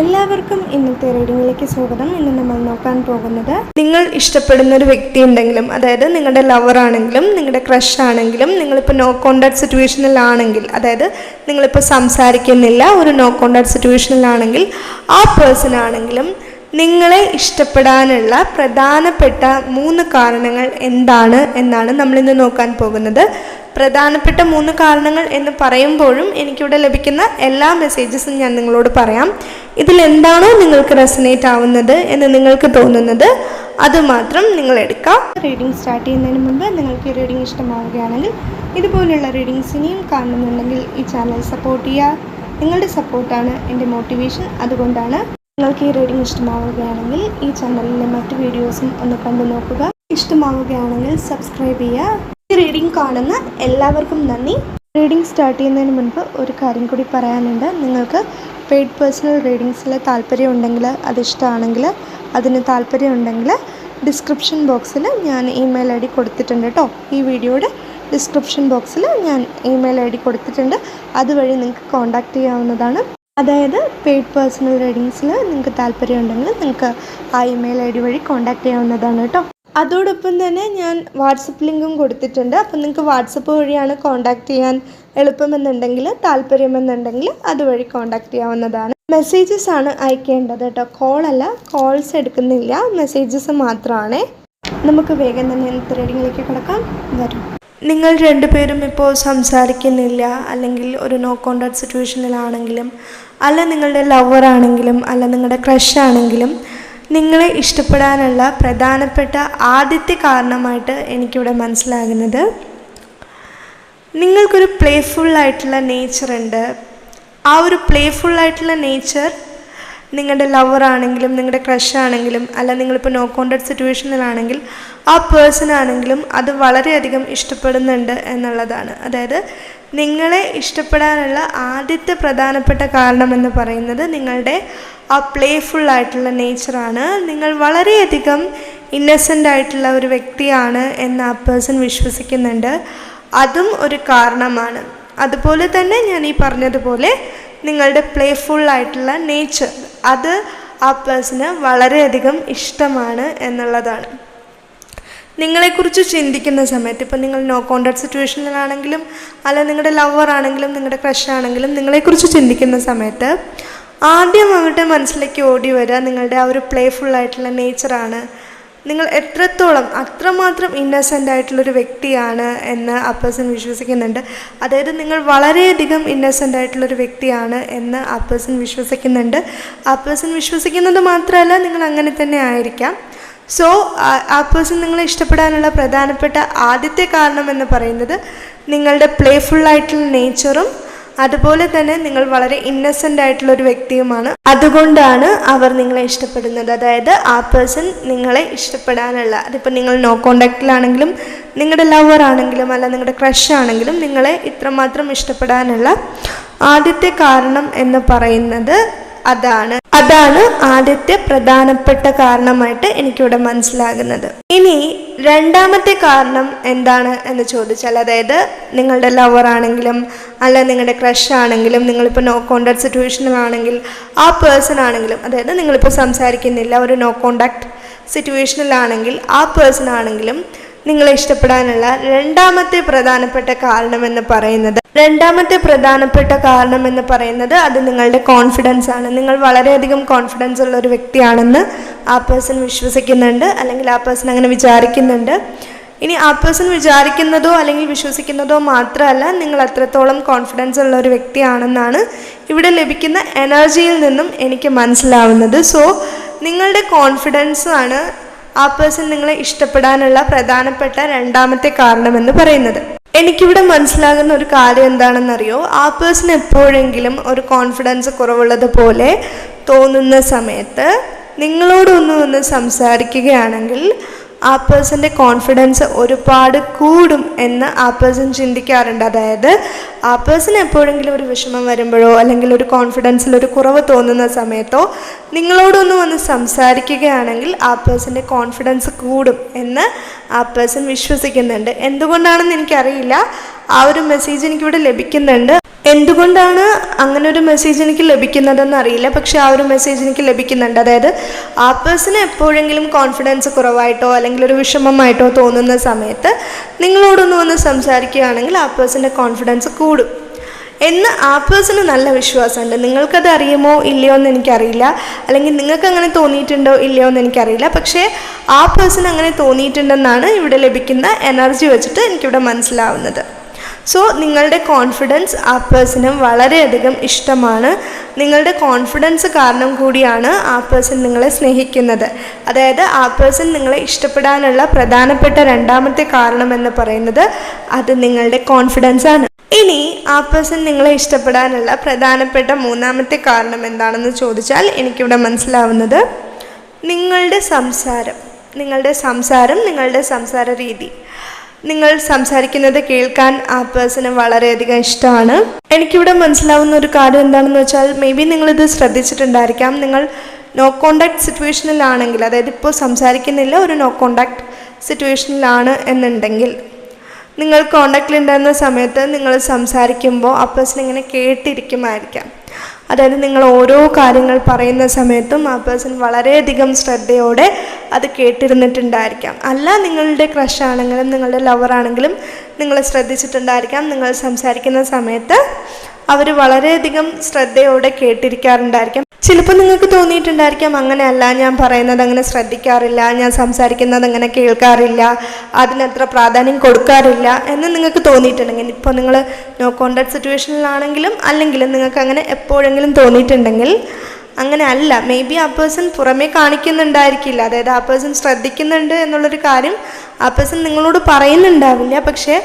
എല്ലാവർക്കും ഇന്നത്തെ റീഡിങ്ങിലേക്ക് സ്വാഗതം. ഇന്ന് നമ്മൾ നോക്കാൻ പോകുന്നത് നിങ്ങൾ ഇഷ്ടപ്പെടുന്ന ഒരു വ്യക്തി ഉണ്ടെങ്കിലും അതായത് നിങ്ങളുടെ ലവർ ആണെങ്കിലും നിങ്ങളുടെ ക്രഷ് ആണെങ്കിലും നിങ്ങളിപ്പോൾ നോ കോണ്ടാക്ട് സിറ്റുവേഷനിലാണെങ്കിൽ അതായത് നിങ്ങളിപ്പോൾ സംസാരിക്കുന്നില്ല ഒരു നോ കോണ്ടാക്ട് സിറ്റുവേഷനിലാണെങ്കിൽ ആ പേഴ്സൺ ആണെങ്കിലും നിങ്ങളെ ഇഷ്ടപ്പെടാനുള്ള പ്രധാനപ്പെട്ട മൂന്ന് കാരണങ്ങൾ എന്താണ് എന്നാണ് നമ്മളിന്ന് നോക്കാൻ പോകുന്നത്. പ്രധാനപ്പെട്ട മൂന്ന് കാരണങ്ങൾ എന്ന് പറയുമ്പോഴും എനിക്കിവിടെ ലഭിക്കുന്ന എല്ലാ മെസ്സേജസും ഞാൻ നിങ്ങളോട് പറയാം. ഇതിൽ എന്താണോ നിങ്ങൾക്ക് റെസനേറ്റ് ആവുന്നത് എന്ന് നിങ്ങൾക്ക് തോന്നുന്നത് അത് മാത്രം നിങ്ങൾ എടുക്കാം. റീഡിംഗ് സ്റ്റാർട്ട് ചെയ്യുന്നതിന് മുമ്പ് നിങ്ങൾക്ക് ഈ റീഡിംഗ് ഇഷ്ടമാവുകയാണെങ്കിൽ ഇതുപോലുള്ള റീഡിങ്സ് ഇനിയും കാണുന്നുണ്ടെങ്കിൽ ഈ ചാനൽ സപ്പോർട്ട് ചെയ്യുക. നിങ്ങളുടെ സപ്പോർട്ടാണ് എന്റെ മോട്ടിവേഷൻ അതുകൊണ്ടാണ് നിങ്ങൾക്ക് ഈ റീഡിംഗ് ഇഷ്ടമാവുകയാണെങ്കിൽ ഈ ചാനലിലെ മറ്റു വീഡിയോസും ഒന്ന് കണ്ടു നോക്കുക. ഇഷ്ടമാവുകയാണെങ്കിൽ സബ്സ്ക്രൈബ് ചെയ്യുക. റീഡിംഗ് കാണുന്ന എല്ലാവർക്കും നന്ദി. റീഡിംഗ് സ്റ്റാർട്ട് ചെയ്യുന്നതിന് മുൻപ് ഒരു കാര്യം കൂടി പറയാനുണ്ട്. നിങ്ങൾക്ക് പെയ്ഡ് പേഴ്സണൽ റീഡിങ്സിൽ താല്പര്യം ഉണ്ടെങ്കിൽ അത് ഇഷ്ടമാണെങ്കിൽ അതിന് താല്പര്യം ഉണ്ടെങ്കിൽ ഡിസ്ക്രിപ്ഷൻ ബോക്സിൽ ഞാൻ ഇമെയിൽ ഐ ഡി കൊടുത്തിട്ടുണ്ട് കേട്ടോ. ഈ വീഡിയോയുടെ ഡിസ്ക്രിപ്ഷൻ ബോക്സിൽ ഞാൻ ഇമെയിൽ ഐ ഡി കൊടുത്തിട്ടുണ്ട്. അതുവഴി നിങ്ങൾക്ക് കോൺടാക്റ്റ് ചെയ്യാവുന്നതാണ്. അതായത് പെയ്ഡ് പേഴ്സണൽ റീഡിങ്സിൽ നിങ്ങൾക്ക് താല്പര്യം ഉണ്ടെങ്കിൽ നിങ്ങൾക്ക് ആ ഇമെയിൽ ഐ ഡി വഴി കോൺടാക്റ്റ് ചെയ്യാവുന്നതാണ് കേട്ടോ. അതോടൊപ്പം തന്നെ ഞാൻ വാട്സപ്പ് ലിങ്കും കൊടുത്തിട്ടുണ്ട്. അപ്പം നിങ്ങൾക്ക് വാട്സപ്പ് വഴിയാണ് കോൺടാക്ട് ചെയ്യാൻ എളുപ്പമെന്നുണ്ടെങ്കിൽ താല്പര്യമെന്നുണ്ടെങ്കിൽ അതുവഴി കോൺടാക്ട് ചെയ്യാവുന്നതാണ്. മെസ്സേജസ് ആണ് അയക്കേണ്ടത് കേട്ടോ. കോളല്ല കോൾസ് എടുക്കുന്നില്ല. മെസ്സേജസ് മാത്രമാണ് നമുക്ക് വേഗം തന്നെ ത്രെഡിങ്ങിലേക്ക് കിടക്കാം. വരും. നിങ്ങൾ രണ്ടുപേരും ഇപ്പോൾ സംസാരിക്കുന്നില്ല. അല്ലെങ്കിൽ ഒരു നോ കോണ്ടാക്ട് സിറ്റുവേഷനിലാണെങ്കിലും അല്ല നിങ്ങളുടെ ലവർ ആണെങ്കിലും അല്ല നിങ്ങളുടെ ക്രഷ് ആണെങ്കിലും നിങ്ങളെ ഇഷ്ടപ്പെടാനുള്ള പ്രധാനപ്പെട്ട ആദ്യത്തെ കാരണമായിട്ട് എനിക്കിവിടെ മനസ്സിലാകുന്നത്. നിങ്ങൾക്കൊരു പ്ലേഫുള്ളായിട്ടുള്ള നേച്ചർ ഉണ്ട്. ആ ഒരു പ്ലേഫുള്ളായിട്ടുള്ള നേച്ചർ നിങ്ങളുടെ ലവർ ആണെങ്കിലും നിങ്ങളുടെ ക്രഷ് ആണെങ്കിലും അല്ല നിങ്ങളിപ്പോൾ നോ കോണ്ടാക്ട് സിറ്റുവേഷനിലാണെങ്കിൽ ആ പേഴ്സൺ ആണെങ്കിലും അത് വളരെയധികം ഇഷ്ടപ്പെടുന്നുണ്ട് എന്നുള്ളതാണ്. അതായത് നിങ്ങളെ ഇഷ്ടപ്പെടാനുള്ള ആദ്യത്തെ പ്രധാനപ്പെട്ട കാരണം എന്ന് പറയുന്നത് നിങ്ങളുടെ ആ പ്ലേഫുൾ ആയിട്ടുള്ള നേച്ചറാണ് നിങ്ങൾ വളരെയധികം ഇന്നസെന്റ് ആയിട്ടുള്ള ഒരു വ്യക്തിയാണ് എന്ന് ആ പേഴ്സൺ വിശ്വസിക്കുന്നുണ്ട്. അതും ഒരു കാരണമാണ്. അതുപോലെ തന്നെ ഞാൻ ഈ പറഞ്ഞതുപോലെ നിങ്ങളുടെ പ്ലേഫുൾ ആയിട്ടുള്ള നേച്ചർ അത് ആ പേഴ്സണ് വളരെയധികം ഇഷ്ടമാണ് എന്നുള്ളതാണ്. നിങ്ങളെക്കുറിച്ച് ചിന്തിക്കുന്ന സമയത്ത് ഇപ്പം നിങ്ങൾ നോ കോണ്ടാക്ട് സിറ്റുവേഷനിലാണെങ്കിലും അല്ല നിങ്ങളുടെ ലവർ ആണെങ്കിലും നിങ്ങളുടെ ക്രഷ് ആണെങ്കിലും നിങ്ങളെക്കുറിച്ച് ചിന്തിക്കുന്ന സമയത്ത് ആദ്യം അങ്ങോട്ട് മനസ്സിലേക്ക് ഓടി വരിക നിങ്ങളുടെ ആ ഒരു പ്ലേഫുൾ ആയിട്ടുള്ള നേച്ചറാണ് നിങ്ങൾ എത്രത്തോളം അത്രമാത്രം ഇന്നസെന്റ് ആയിട്ടുള്ളൊരു വ്യക്തിയാണ് എന്ന് ആ പേഴ്സൺ വിശ്വസിക്കുന്നുണ്ട്. അതായത് നിങ്ങൾ വളരെയധികം ഇന്നസെന്റ് ആയിട്ടുള്ളൊരു വ്യക്തിയാണ് എന്ന് ആ പേഴ്സൺ വിശ്വസിക്കുന്നുണ്ട്. ആ പേഴ്സൺ വിശ്വസിക്കുന്നത് മാത്രമല്ല നിങ്ങൾ അങ്ങനെ തന്നെ ആയിരിക്കാം. സോ ആ പേഴ്സൺ നിങ്ങളെ ഇഷ്ടപ്പെടാനുള്ള പ്രധാനപ്പെട്ട ആദ്യത്തെ കാരണം എന്ന് പറയുന്നത് നിങ്ങളുടെ പ്ലേഫുള്ളായിട്ടുള്ള നേച്ചറും അതുപോലെ തന്നെ നിങ്ങൾ വളരെ ഇന്നസെന്റ് ആയിട്ടുള്ള ഒരു വ്യക്തിയുമാണ്. അതുകൊണ്ടാണ് അവർ നിങ്ങളെ ഇഷ്ടപ്പെടുന്നത്. അതായത് ആ പേഴ്സൺ നിങ്ങളെ ഇഷ്ടപ്പെടാനുള്ള അതിപ്പോൾ നിങ്ങൾ നോ കോണ്ടാക്റ്റിലാണെങ്കിലും നിങ്ങളുടെ ലവർ ആണെങ്കിലും അല്ല നിങ്ങളുടെ ക്രഷ് ആണെങ്കിലും നിങ്ങളെ ഇത്രമാത്രം ഇഷ്ടപ്പെടാനുള്ള ആദ്യത്തെ കാരണം എന്ന് പറയുന്നത് അതാണ്. അതാണ് ആദ്യത്തെ പ്രധാനപ്പെട്ട കാരണമായിട്ട് എനിക്കിവിടെ മനസ്സിലാകുന്നത്. ഇനി രണ്ടാമത്തെ കാരണം എന്താണ് എന്ന് ചോദിച്ചാൽ അതായത് നിങ്ങളുടെ ലവർ ആണെങ്കിലും അല്ല നിങ്ങളുടെ ക്രഷ് ആണെങ്കിലും നിങ്ങളിപ്പോൾ നോ കോണ്ടാക്ട് സിറ്റുവേഷനിലാണെങ്കിൽ ആ പേഴ്സൺ ആണെങ്കിലും അതായത് നിങ്ങളിപ്പോൾ സംസാരിക്കുന്നില്ല ഒരു നോ കോണ്ടാക്ട് സിറ്റുവേഷനിലാണെങ്കിൽ ആ പേഴ്സൺ ആണെങ്കിലും നിങ്ങളെ ഇഷ്ടപ്പെടാനുള്ള രണ്ടാമത്തെ പ്രധാനപ്പെട്ട കാരണം എന്ന് പറയുന്നത്. രണ്ടാമത്തെ പ്രധാനപ്പെട്ട കാരണം എന്ന് പറയുന്നത് അത് നിങ്ങളുടെ കോൺഫിഡൻസ് ആണ്. നിങ്ങൾ വളരെയധികം കോൺഫിഡൻസ് ഉള്ള ഒരു വ്യക്തിയാണെന്ന് ആ പേഴ്സൺ വിശ്വസിക്കുന്നുണ്ട്. അല്ലെങ്കിൽ ആ പേഴ്സൺ അങ്ങനെ വിചാരിക്കുന്നുണ്ട്. ഇനി ആ പേഴ്സൺ വിചാരിക്കുന്നതോ അല്ലെങ്കിൽ വിശ്വസിക്കുന്നതോ മാത്രമല്ല നിങ്ങൾ അത്രത്തോളം കോൺഫിഡൻസ് ഉള്ള ഒരു വ്യക്തിയാണെന്നാണ് ഇവിടെ ലഭിക്കുന്ന എനർജിയിൽ നിന്നും എനിക്ക് മനസ്സിലാവുന്നത്. സോ നിങ്ങളുടെ കോൺഫിഡൻസ് ആണ് ആ പേഴ്സൺ നിങ്ങളെ ഇഷ്ടപ്പെടാനുള്ള പ്രധാനപ്പെട്ട രണ്ടാമത്തെ കാരണമെന്ന് പറയുന്നത്. എനിക്കിവിടെ മനസ്സിലാകുന്ന ഒരു കാര്യം എന്താണെന്നറിയോ? ആ പേഴ്സൺ എപ്പോഴെങ്കിലും ഒരു കോൺഫിഡൻസ് കുറവുള്ളതുപോലെ തോന്നുന്ന സമയത്ത് നിങ്ങളോടൊന്നും ഒന്ന് സംസാരിക്കുകയാണെങ്കിൽ ആ പേഴ്സന്റെ കോൺഫിഡൻസ് ഒരുപാട് കൂടും എന്ന് ആ പേഴ്സൺ ചിന്തിക്കാറുണ്ട്. അതായത് ആ പേഴ്സൺ എപ്പോഴെങ്കിലും ഒരു വിഷമം വരുമ്പോഴോ അല്ലെങ്കിൽ ഒരു കോൺഫിഡൻസിൽ ഒരു കുറവ് തോന്നുന്ന സമയത്തോ നിങ്ങളോടൊന്ന് വന്ന് സംസാരിക്കുകയാണെങ്കിൽ ആ പേഴ്സന്റെ കോൺഫിഡൻസ് കൂടും എന്ന് ആ പേഴ്സൺ വിശ്വസിക്കുന്നുണ്ട്. എന്തുകൊണ്ടാണെന്ന് എനിക്കറിയില്ല. ആ ഒരു മെസ്സേജ് എനിക്കിവിടെ ലഭിക്കുന്നുണ്ട്. എന്തുകൊണ്ടാണ് അങ്ങനെ ഒരു മെസ്സേജ് എനിക്ക് ലഭിക്കുന്നതെന്ന് അറിയില്ല. പക്ഷേ ആ ഒരു മെസ്സേജ് എനിക്ക് ലഭിക്കുന്നുണ്ട്. അതായത് ആ പേഴ്സണ് എപ്പോഴെങ്കിലും കോൺഫിഡൻസ് കുറവായിട്ടോ അല്ലെങ്കിൽ ഒരു വിഷമമായിട്ടോ തോന്നുന്ന സമയത്ത് നിങ്ങളോടൊന്ന് വന്ന് സംസാരിക്കുകയാണെങ്കിൽ ആ പേഴ്സന്റെ കോൺഫിഡൻസ് കൂടും. എന്ന് ആ പേഴ്സന് നല്ല വിശ്വാസമുണ്ട്. നിങ്ങൾക്കത് അറിയുമോ ഇല്ലയോ എന്ന് എനിക്കറിയില്ല. അല്ലെങ്കിൽ നിങ്ങൾക്ക് അങ്ങനെ തോന്നിയിട്ടുണ്ടോ ഇല്ലയോ എന്ന് എനിക്കറിയില്ല. പക്ഷേ ആ പേഴ്സൺ അങ്ങനെ തോന്നിയിട്ടുണ്ടെന്നാണ് ഇവിടെ ലഭിക്കുന്ന എനർജി വെച്ചിട്ട് എനിക്കിവിടെ മനസ്സിലാവുന്നത്. സോ നിങ്ങളുടെ കോൺഫിഡൻസ് ആ പേഴ്സണും വളരെയധികം ഇഷ്ടമാണ്. നിങ്ങളുടെ കോൺഫിഡൻസ് കാരണം കൂടിയാണ് ആ പേഴ്സൺ നിങ്ങളെ സ്നേഹിക്കുന്നത്. അതായത് ആ പേഴ്സൺ നിങ്ങളെ ഇഷ്ടപ്പെടാനുള്ള പ്രധാനപ്പെട്ട രണ്ടാമത്തെ കാരണം എന്ന് പറയുന്നത് അത് നിങ്ങളുടെ കോൺഫിഡൻസ് ആണ്. ഇനി ആ പേഴ്സൺ നിങ്ങളെ ഇഷ്ടപ്പെടാനുള്ള പ്രധാനപ്പെട്ട മൂന്നാമത്തെ കാരണം എന്താണെന്ന് ചോദിച്ചാൽ എനിക്കിവിടെ മനസ്സിലാവുന്നത് നിങ്ങളുടെ സംസാരം നിങ്ങളുടെ സംസാരം നിങ്ങളുടെ സംസാര രീതി. നിങ്ങൾ സംസാരിക്കുന്നത് കേൾക്കാൻ ആ പേഴ്സണ് വളരെയധികം ഇഷ്ടമാണ്. എനിക്കിവിടെ മനസ്സിലാവുന്ന ഒരു കാര്യം എന്താണെന്ന് വെച്ചാൽ മേ ബി നിങ്ങളിത് ശ്രദ്ധിച്ചിട്ടുണ്ടായിരിക്കാം. നിങ്ങൾ നോ കോണ്ടാക്ട് സിറ്റുവേഷനിലാണെങ്കിൽ അതായത് ഇപ്പോൾ സംസാരിക്കുന്നില്ല ഒരു നോ കോണ്ടാക്ട് സിറ്റുവേഷനിലാണ് എന്നുണ്ടെങ്കിൽ നിങ്ങൾ കോണ്ടാക്റ്റിലുണ്ടായിരുന്ന സമയത്ത് നിങ്ങൾ സംസാരിക്കുമ്പോൾ ആ പേഴ്സൺ ഇങ്ങനെ കേട്ടിരിക്കുമായിരിക്കാം. അതായത് നിങ്ങൾ ഓരോ കാര്യങ്ങൾ പറയുന്ന സമയത്തും ആ പേഴ്സൺ വളരെയധികം ശ്രദ്ധയോടെ അത് കേട്ടിരുന്നിട്ടുണ്ടായിരിക്കാം. അല്ല നിങ്ങളുടെ ക്രഷ് ആണെങ്കിലും നിങ്ങളുടെ ലവർ ആണെങ്കിലും നിങ്ങൾ ശ്രദ്ധിച്ചിട്ടുണ്ടായിരിക്കാം. നിങ്ങൾ സംസാരിക്കുന്ന സമയത്ത് അവർ വളരെയധികം ശ്രദ്ധയോടെ കേട്ടിരിക്കാറുണ്ടായിരിക്കാം. ചിലപ്പോൾ നിങ്ങൾക്ക് തോന്നിയിട്ടുണ്ടായിരിക്കാം അങ്ങനെയല്ല ഞാൻ പറയുന്നത് അങ്ങനെ ശ്രദ്ധിക്കാറില്ല ഞാൻ സംസാരിക്കുന്നത് അങ്ങനെ കേൾക്കാറില്ല അതിനത്ര പ്രാധാന്യം കൊടുക്കാറില്ല എന്ന് നിങ്ങൾക്ക് തോന്നിയിട്ടുണ്ടെങ്കിൽ ഇപ്പോൾ നിങ്ങൾ നോ കോണ്ടാക്ട് സിറ്റുവേഷനിലാണെങ്കിലും അല്ലെങ്കിലും നിങ്ങൾക്ക് അങ്ങനെ എപ്പോഴെങ്കിലും തോന്നിയിട്ടുണ്ടെങ്കിൽ അങ്ങനെ അല്ല മേ ബി ആ പേഴ്സൺ പുറമേ കാണിക്കുന്നുണ്ടായിരിക്കില്ല അതായത് ആ പേഴ്സൺ ശ്രദ്ധിക്കുന്നുണ്ട് എന്നുള്ളൊരു കാര്യം ആ പേഴ്സൺ നിങ്ങളോട് പറയുന്നുണ്ടാവില്ല പക്ഷേ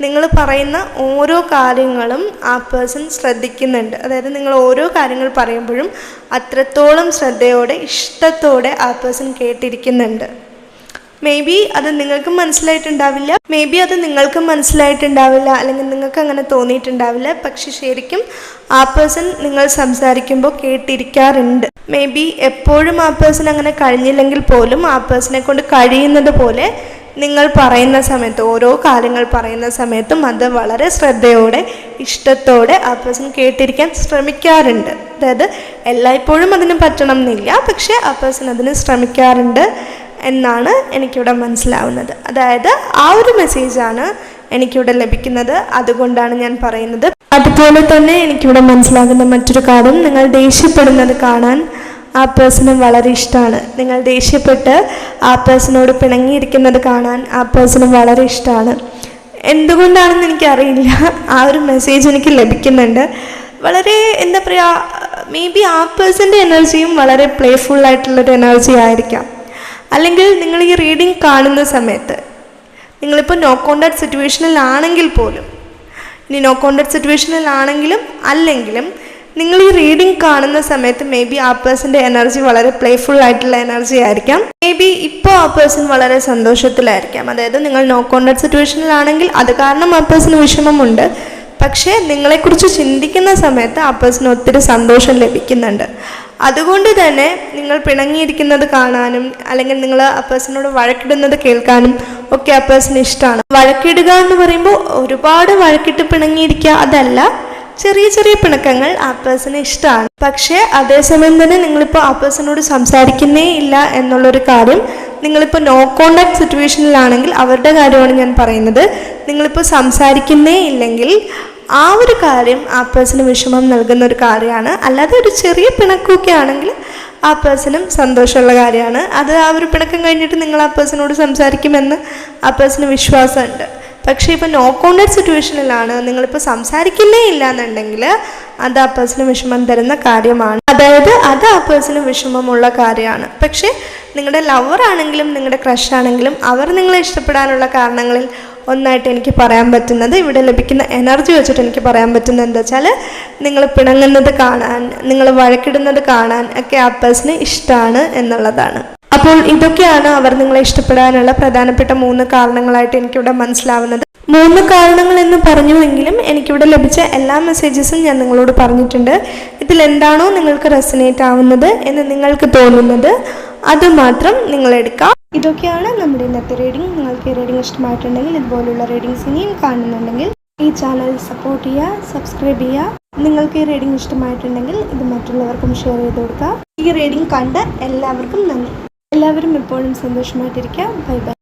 നിങ്ങൾ പറയുന്ന ഓരോ കാര്യങ്ങളും ആ പേഴ്സൺ ശ്രദ്ധിക്കുന്നുണ്ട്. അതായത് നിങ്ങൾ ഓരോ കാര്യങ്ങൾ പറയുമ്പോഴും അത്രത്തോളം ശ്രദ്ധയോടെ ഇഷ്ടത്തോടെ ആ പേഴ്സൺ കേട്ടിരിക്കുന്നുണ്ട്. മേ ബി അത് നിങ്ങൾക്കും മനസ്സിലായിട്ടുണ്ടാവില്ല. മേ ബി അത് നിങ്ങൾക്കും മനസ്സിലായിട്ടുണ്ടാവില്ല. അല്ലെങ്കിൽ നിങ്ങൾക്ക് അങ്ങനെ തോന്നിയിട്ടുണ്ടാവില്ല. പക്ഷെ ശരിക്കും ആ പേഴ്സൺ നിങ്ങൾ സംസാരിക്കുമ്പോൾ കേട്ടിരിക്കാറുണ്ട്. മേ ബി എപ്പോഴും ആ പേഴ്സൺ അങ്ങനെ കഴിഞ്ഞില്ലെങ്കിൽ പോലും ആ പേഴ്സണെ കൊണ്ട് കഴിയുന്നത് പോലെ നിങ്ങൾ പറയുന്ന സമയത്ത് ഓരോ കാര്യങ്ങൾ പറയുന്ന സമയത്തും അത് വളരെ ശ്രദ്ധയോടെ ഇഷ്ടത്തോടെ ആ പേഴ്സൺ കേട്ടിരിക്കാൻ ശ്രമിക്കാറുണ്ട്. അതായത് എല്ലായ്പ്പോഴും അതിന് പറ്റണം എന്നില്ല പക്ഷേ ആ പേഴ്സൺ അതിന് ശ്രമിക്കാറുണ്ട് എന്നാണ് എനിക്കിവിടെ മനസ്സിലാവുന്നത്. അതായത് ആ ഒരു മെസ്സേജാണ് എനിക്കിവിടെ ലഭിക്കുന്നത്. അതുകൊണ്ടാണ് ഞാൻ പറയുന്നത്. അതുപോലെ തന്നെ എനിക്കിവിടെ മനസ്സിലാകുന്ന മറ്റൊരു കാര്യം നിങ്ങൾ ദേഷ്യപ്പെടുന്നത് കാണാൻ ആ പേഴ്സണും വളരെ ഇഷ്ടമാണ് നിങ്ങൾ ദേഷ്യപ്പെട്ട് ആ പേഴ്സണോട് പിണങ്ങിയിരിക്കുന്നത് കാണാൻ ആ പേഴ്സണും വളരെ ഇഷ്ടമാണ് എന്തുകൊണ്ടാണെന്ന് എനിക്കറിയില്ല. ആ ഒരു മെസ്സേജ് എനിക്ക് ലഭിക്കുന്നുണ്ട്. വളരെ എന്താ പറയുക മേ ബി ആ പേഴ്സന്റെ എനർജിയും വളരെ പ്ലേഫുൾ ആയിട്ടുള്ളൊരു എനർജി ആയിരിക്കാം. അല്ലെങ്കിൽ നിങ്ങൾ ഈ റീഡിങ് കാണുന്ന സമയത്ത് നിങ്ങളിപ്പോൾ നോ കോണ്ടാക്ട് സിറ്റുവേഷനിലാണെങ്കിൽ പോലും ഇനി നോ കോണ്ടാക്ട് സിറ്റുവേഷനിലാണെങ്കിലും അല്ലെങ്കിലും നിങ്ങൾ ഈ റീഡിംഗ് കാണുന്ന സമയത്ത് മേ ബി ആ പേഴ്സന്റെ എനർജി വളരെ പ്ലേഫുൾ ആയിട്ടുള്ള എനർജി ആയിരിക്കാം. മേ ബി ഇപ്പോൾ ആ പേഴ്സൺ വളരെ സന്തോഷത്തിലായിരിക്കാം. അതായത് നിങ്ങൾ നോ കോണ്ടാക്ട് സിറ്റുവേഷനിലാണെങ്കിൽ അത് കാരണം ആ പേഴ്സണ് വിഷമമുണ്ട്. പക്ഷേ നിങ്ങളെക്കുറിച്ച് ചിന്തിക്കുന്ന സമയത്ത് ആ പേഴ്സണ് ഒത്തിരി സന്തോഷം ലഭിക്കുന്നുണ്ട്. അതുകൊണ്ട് തന്നെ നിങ്ങൾ പിണങ്ങിയിരിക്കുന്നത് കാണാനും അല്ലെങ്കിൽ നിങ്ങൾ ആ പേഴ്സണോട് വഴക്കിടുന്നത് കേൾക്കാനും ഒക്കെ ആ പേഴ്സൺ ഇഷ്ടമാണ് വഴക്കിടുക എന്ന് പറയുമ്പോൾ ഒരുപാട് വഴക്കിട്ട് പിണങ്ങിയിരിക്കുക അതല്ല. ചെറിയ ചെറിയ പിണക്കങ്ങൾ ആ പേഴ്സണ് ഇഷ്ടമാണ്. പക്ഷേ അതേസമയം തന്നെ നിങ്ങളിപ്പോൾ ആ പേഴ്സണോട് സംസാരിക്കുന്നേ ഇല്ല എന്നുള്ളൊരു കാര്യം നിങ്ങളിപ്പോൾ നോ കോണ്ടാക്ട് സിറ്റുവേഷനിലാണെങ്കിൽ അവരുടെ കാര്യമാണ് ഞാൻ പറയുന്നത്. നിങ്ങളിപ്പോൾ സംസാരിക്കുന്നേ ഇല്ലെങ്കിൽ ആ ഒരു കാര്യം ആ പേഴ്സണ് വിഷമം നൽകുന്ന ഒരു കാര്യമാണ്. അല്ലാതെ ഒരു ചെറിയ പിണക്കമൊക്കെ ആണെങ്കിൽ ആ പേഴ്സണും സന്തോഷമുള്ള കാര്യമാണ്. അത് ആ ഒരു പിണക്കം കഴിഞ്ഞിട്ട് നിങ്ങൾ ആ പേഴ്സണോട് സംസാരിക്കുമെന്ന് ആ പേഴ്സണ് വിശ്വാസമുണ്ട്. പക്ഷേ ഇപ്പോൾ നോ കോണ്ടാക്ട് സിറ്റുവേഷനിലാണ് നിങ്ങളിപ്പോൾ സംസാരിക്കുന്നേ ഇല്ല എന്നുണ്ടെങ്കിൽ അത് ആ പേഴ്സണ് വിഷമം തരുന്ന കാര്യമാണ്. അതായത് അത് ആ പേഴ്സണ് വിഷമമുള്ള കാര്യമാണ്. പക്ഷേ നിങ്ങളുടെ ലവർ ആണെങ്കിലും നിങ്ങളുടെ ക്രഷ് ആണെങ്കിലും അവർ നിങ്ങളെ ഇഷ്ടപ്പെടാനുള്ള കാരണങ്ങളിൽ ഒന്നായിട്ട് എനിക്ക് പറയാൻ പറ്റുന്നത് ഇവിടെ ലഭിക്കുന്ന എനർജി വെച്ചിട്ട് എനിക്ക് പറയാൻ പറ്റുന്നത് എന്താ വെച്ചാൽ നിങ്ങൾ പിണങ്ങുന്നത് കാണാൻ നിങ്ങൾ വഴക്കിടുന്നത് കാണാൻ ഒക്കെ ആ പേഴ്സണ് ഇഷ്ടമാണ് എന്നുള്ളതാണ്. അപ്പോൾ ഇതൊക്കെയാണ് അവർ നിങ്ങളെ ഇഷ്ടപ്പെടാനുള്ള പ്രധാനപ്പെട്ട മൂന്ന് കാരണങ്ങളായിട്ട് എനിക്കിവിടെ മനസ്സിലാവുന്നത്. മൂന്ന് കാരണങ്ങൾ എന്ന് പറഞ്ഞുവെങ്കിലും എനിക്കിവിടെ ലഭിച്ച എല്ലാ മെസ്സേജസും ഞാൻ നിങ്ങളോട് പറഞ്ഞിട്ടുണ്ട്. ഇതിൽ എന്താണോ നിങ്ങൾക്ക് റെസനേറ്റ് ആവുന്നത് എന്ന് നിങ്ങൾക്ക് തോന്നുന്നത് അത് മാത്രം നിങ്ങൾ എടുക്കാം. ഇതൊക്കെയാണ് നമ്മുടെ ഇന്നത്തെ റീഡിംഗ് നിങ്ങൾക്ക് ഈ റീഡിംഗ് ഇഷ്ടമായിട്ടുണ്ടെങ്കിൽ ഇതുപോലുള്ള റീഡിങ്സ് ഇനിയും കാണുന്നുണ്ടെങ്കിൽ ഈ ചാനൽ സപ്പോർട്ട് ചെയ്യുക സബ്സ്ക്രൈബ് ചെയ്യുക. നിങ്ങൾക്ക് ഈ റീഡിംഗ് ഇഷ്ടമായിട്ടുണ്ടെങ്കിൽ ഇത് മറ്റുള്ളവർക്കും ഷെയർ ചെയ്ത് കൊടുക്കുക. ഈ റീഡിംഗ് കണ്ട എല്ലാവർക്കും നന്ദി. എല്ലാവരും എപ്പോഴും സന്തോഷമായിട്ടിരിക്കുക ബൈ ബൈ.